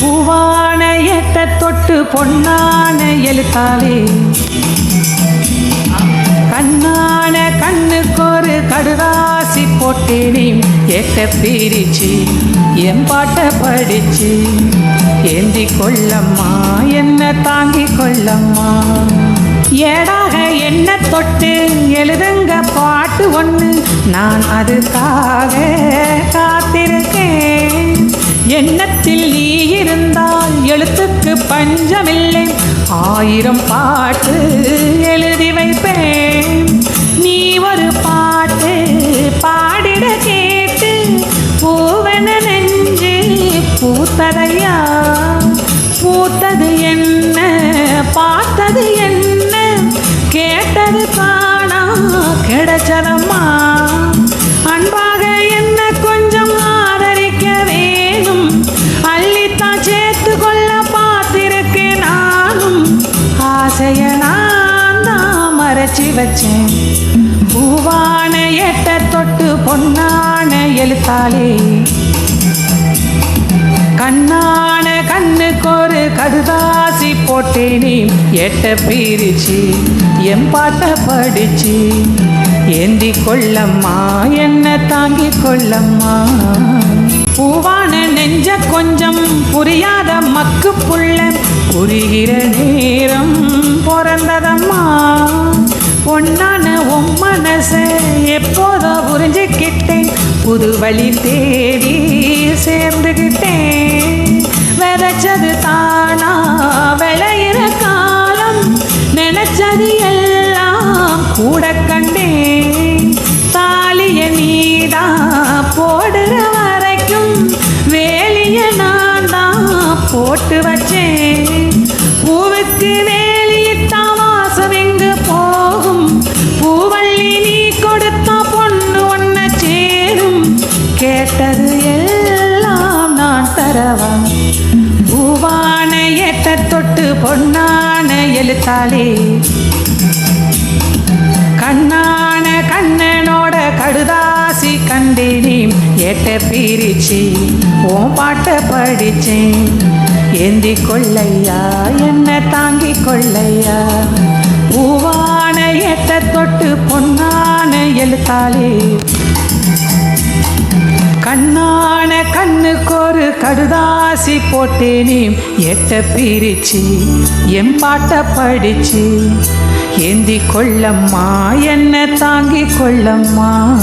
பூவான எட்ட தொட்டு பொன்னான எழுத்தாலே கண்ணான கண்ணுக்கொரு கடுதாசி போட்டேனே. எட்ட பிரிச்சு என் பாட்ட படிச்சு ஏந்தி கொள்ளம்மா என்ன தாங்கி கொள்ளம்மா. ஏடாக என்ன தொட்டு எழுதுங்க பாட்டு ஒன்று நான் அதுக்காக காத்திருக்கேன். எண்ணத்தில் நீ இருந்தால் எழுத்துக்கு பஞ்சமில்லை. ஆயிரம் பாட்டு எழுதி வைப்பேன். நீ ஒரு பாட்டு பாடிட கேட்டு பூவன நெஞ்சு பூத்ததையா? பூத்தது என்ன பார்த்தது என்ன? கேட்டது காணா கிடைச்சதம்மா? மறைச்சி வச்சேன். பூவான எட்ட தொட்டு பொன்னான எழுத்தாலே கண்ணான கண்ணுக்கு ஒரு கடுதாசி போட்டேனே. எட்ட பிரிச்சு என் பாட்ட படிச்சு. ஏந்தி கொள்ளம்மா என்ன தாங்கி கொள்ளம்மா. பூவான நெஞ்ச கொஞ்சம் புரியாத மக்கு புள்ள. புரிகிற நேரம் பிறந்ததம்மா. பொன்னான உன் மனச எப்போதோ புரிஞ்சுக்கிட்டேன். புது வழி தேடி சேர்ந்துக்கிட்டேன் விதைச்சது தானா விளையிற காலம் நினைச்சது எல்லாம் கூட கண்டேன். தாலிய நீதான் போடுற வரைக்கும் வேலிய நான் தான் போட்டு வச்சேன். பூவுக்கு வேலியிட்டா எங்கு போகும். பூவள்ளி நீ கொடுத்தா பொண்ணு ஒன்ன சேரும். கேட்டது எல்லாம் நான் தரவா? பூவான எட்ட தொட்டு பொன்னான எழுத்தாளே. கண்ணான கண்ணனோட கடுதாசி கண்டேனே. எட்ட பிரிச்சு உன் பாட்ட படிச்சேன். ஏந்தி கொள்ளையா என்ன தாங்கி கொள்ளையா? தொட்டு பொன்னான எழுத்தாளே. கண்ணான கண்ணுக்கொரு கடுதாசி போட்டேனே. எட்ட பிரிச்சு என் பாட்ட படிச்சு. ஏந்தி கொள்ளம்மா என்ன தாங்கி கொள்ளம்மா.